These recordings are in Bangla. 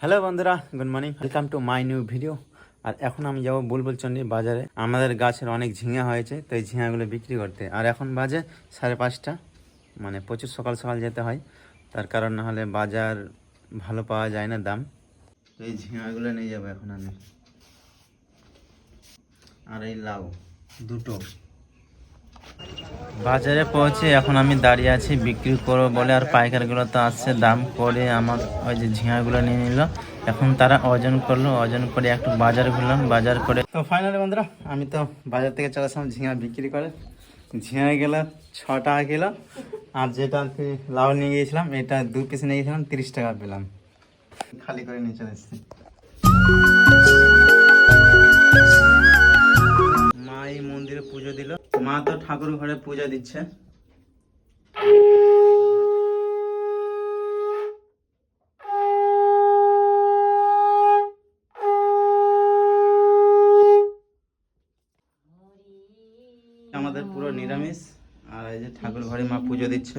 হ্যালো বন্ধুরা। Good morning welcome to my new video আর এখন আমি যাব বুলবুল চন্ডী বাজারে। আমাদের গাছের অনেক ঝিঙা হয়েছে, তো এই ঝিঙাগুলো বিক্রি করতে। আর এখন বাজে সাড়ে পাঁচটা মানে প্রচুর সকাল সকাল যেতে হয়। তার কারণ না হলে বাজার ভালো পাওয়া যায় না দাম। তো এই ঝিঙাগুলো নিয়ে যাব এখন আমি। আর এই লাউ, দুটো। বাজারে পৌঁছে এখন আমি দাঁড়িয়ে আছি, বিক্রি করব বলে। আর পাইকারগুলো তো আসছে, দাম করে আমার ওই যে ঝিঙাগুলো নিয়ে নিল। এখন তারা ওজন করল, ওজন করে একটু বাজার ঘুরলাম, বাজার করে তো ফাইনালি বন্ধুরা, আমি তো বাজার থেকে চলে আসলাম ঝিঙা বিক্রি করে। ঝিঙা গেল ছ টাকা কিলো। আর যেটা আর কি লাউ নিয়ে গিয়েছিলাম, এটা দু পিস নিয়ে গেছিলাম তিরিশ টাকা পেলাম। খালি করে নিয়ে চলে এসেছি। মা তো ঠাকুর ঘরে পূজা দিচ্ছে। আমাদের পুরো নিরামিষ, আর এই যে ঠাকুর ঘরে মা পুজো দিচ্ছে।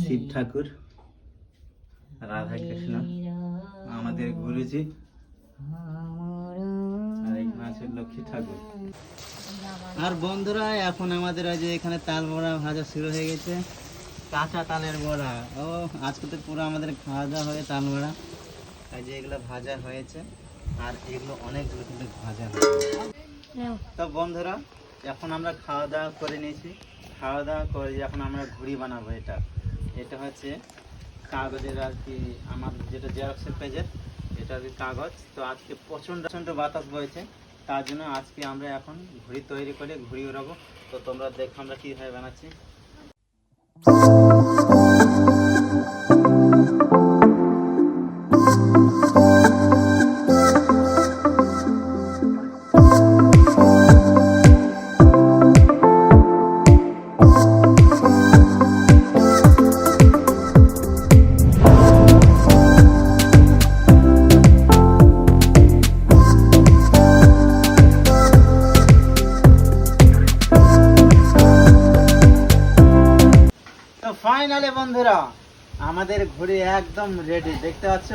শিব ঠাকুর রাধা কৃষ্ণ আমাদের গুরুজি। আর বন্ধুরা, এখন আমাদের যে এখানে তাল বড়া ভাজা শুরু হয়ে গেছে। কাঁচা তালের বড়া। ও, আজকে তো পুরো আমাদের খাওয়া দাওয়া হয়ে তাল বড়া। এই যে এগুলো ভাজা হয়েছে, আর এগুলো অনেকগুলো কিন্তু ভাজা তো বন্ধুরা, এখন আমরা খাওয়া দাওয়া করে নিয়েছি। খাওয়া দাওয়া করে এখন আমরা ঘুড়ি বানাবো এটা। এটা হচ্ছে কাগজের আর কি, আমার যেটা জেরক্সের পেজের এটা হচ্ছে কাগজ, তো আজকে প্রচণ্ড প্রচণ্ড বাতাস বয়েছে তার জন্য আজকে আমরা এখন ঘুড়ি তৈরি করে ঘুড়ি ওড়াবো তো তোমরা দেখো আমরা কীভাবে বানাচ্ছি। আমাদের ঘড়ি একদম রেডি দেখতে পাচ্ছ?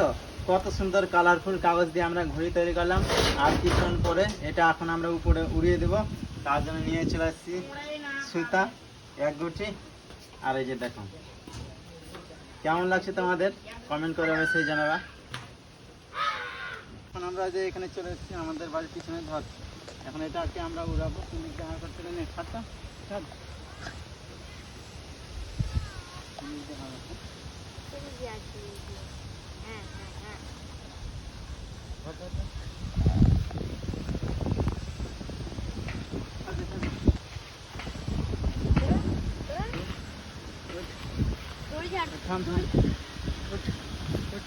কত সুন্দর কালারফুল কাগজ দিয়ে আমরা ঘড়ি তৈরি করলাম। আর কিছুক্ষণ পরে এটা এখন আমরা উপরে উড়িয়ে দেব। তার জন্য নিয়ে চলে আসছি সুতা, এক গুটি। আর এই যে দেখো, কেমন লাগছে তোমাদের? কমেন্ট করে অবশ্যই জানাবা। এখন আমরা যে এখানে চলে এসেছি, আমাদের বাড়ির পিছনে ধর এখন এটাকে আমরা উড়াবো। তুমি জামা করতে নেই ছাড়টা ছাড় নিতে হবে। ধর, ধর, ধর। আচ্ছা, আচ্ছা। থাম, থাম। উঠ, উঠ।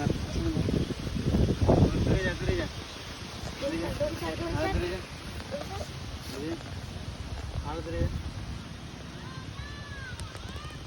আর পিছনে ধর। দূরে যা, দূরে যা। দূরে যা। আরও দূরে যা। দূরে যা। আরও দূরে যা। হ্যাঁ, ছেড়ে দে। থাম, থাম। আর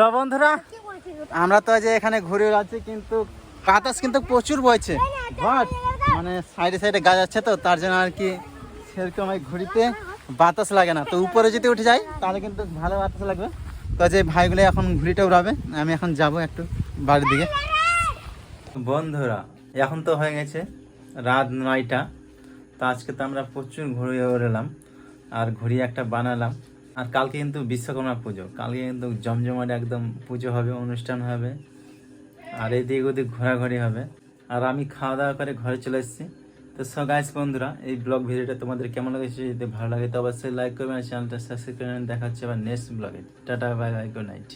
তো বন্ধুরা, আমরা তো এই যে এখানে ঘুরে যাচ্ছি কিন্তু বাতাস কিন্তু প্রচুর বইছে। ঘট মানে সাইডে সাইডে গাছ আছে তো, তার জন্য আর কি সেরকম ওই ঘুড়িতে বাতাস লাগে না। তো উপরে যদি উঠে যাই, তাহলে কিন্তু ভালো বাতাস লাগবে। তো যে ভাইগুলো এখন ঘুড়িটা উড়াবে, আমি এখন যাব একটু বাড়ির দিকে। বন্ধুরা, এখন তো হয়ে গেছে রাত নয়টা। তো আজকে তো আমরা প্রচুর ঘুড়ি উড়ালাম, আর ঘুড়ি একটা বানালাম। আর কালকে কিন্তু বিশ্বকর্মা পুজো। কালকে কিন্তু জমজমাট একদম পুজো হবে, অনুষ্ঠান হবে। আর এদিক ওদিক ঘোরাঘুরি হবে। আর আমি খাওয়া দাওয়া করে ঘরে চলে এসেছি। তো সো গাইস বন্ধুরা, এই ব্লগ ভিডিওটা তোমাদের কেমন লেগেছে যদি ভালো লাগে তো অবশ্যই লাইক করবেন আর চ্যানেলটা সাবস্ক্রাইব করে দেখা আবার নেক্সট ব্লগে tata bye bye good night